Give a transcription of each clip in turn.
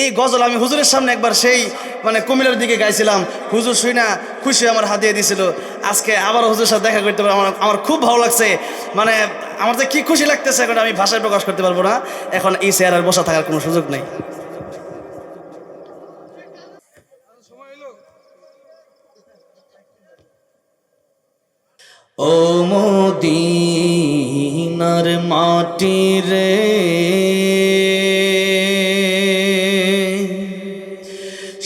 এই গজল আমি হুজুরের সামনে একবার সেই মানে কুমিল্লার দিকে গাইছিলাম। হুজুর শুই না, খুশি আমার হাতিয়ে দিছিল। আজকে আবার হুজুরের সাথে দেখা করতে পারব। আমার আমার খুব ভালো লাগছে। মানে আমার যে কি খুশি লাগতেছে এখন আমি ভাষায় প্রকাশ করতে পারব না। এখন এই চেয়ারের বসা থাকার কোনো সুযোগ নেই। ও মদিনার মাটি রে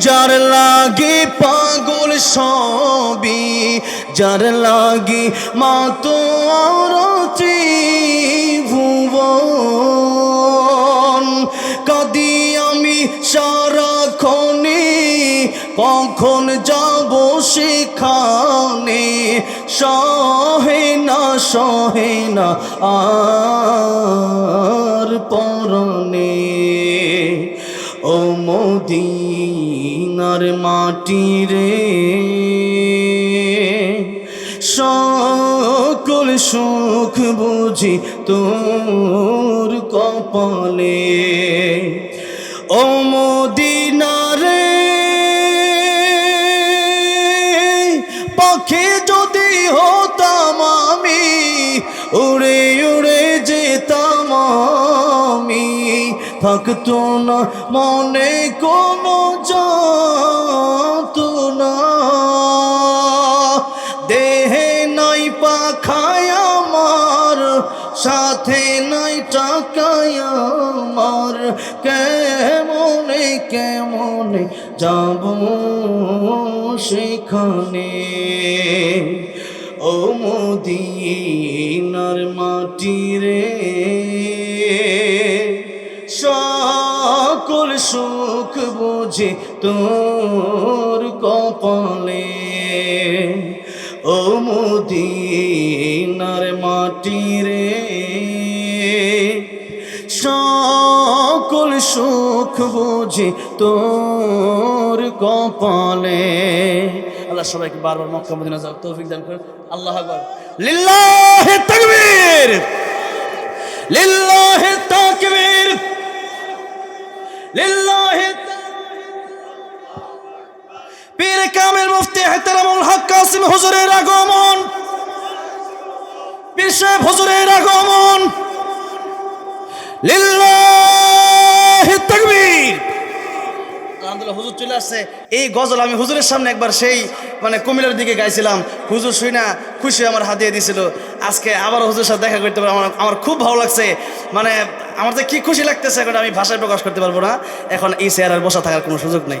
যার লাগে পাগল সবই, যার লাগে মা তোর ভুবন। কাদি আমি সারাক্ষণে, কখন যাব সেখানে? সহে না সহে না, আর পরনে। ও মদিনার মাটি রে। সকল সুখ বুঝি তোর কপালে। ও মদিনারে পাখি যদি হতাম আমি, উড়ে থাকতো না মনে কোনো যাতো না দেহে নাই পাখায় আমার, সাথে নাই টাকায় আমার। কেমনে কেমনে যাব সেখানে? ও মদিনার মাটি রে সকল সুখ বুঝে তোর কপালে। ও মদিনার মাটি রে, সকল সুখ বুঝে তোর কপালে। আল্লাহ সবাইকে বারবার মক্কা মদিনা যাও তৌফিক দান করেন। আল্লাহ আকবার। লিল্লাহি তাকবীর! লিল্লাহি তাকবীর! পীর কামেল মুফতি ইহতারামুল হক কাসিম হুজুরের আগমন। পীর সাহেব হুজুরের আগমন। লিল্লাহি তাকবীর আলহামদুলিল্লাহ হুজুর চলে আসছে এই গজল আমি হুজুরের সামনে একবার সেই মানে কুমিলের দিকে গাইছিলাম। হুজুর শুই না, খুশি আমার হাতিয়ে দিয়েছিল আজকে আবার হুজুরের সাথে দেখা করতে পারব, আমার আমার খুব ভালো লাগছে। মানে আমার তো কী খুশি লাগতেছে এখন আমি ভাষায় প্রকাশ করতে পারব না। এখন এই চেয়ারের বসা থাকার কোনো সুযোগ নেই।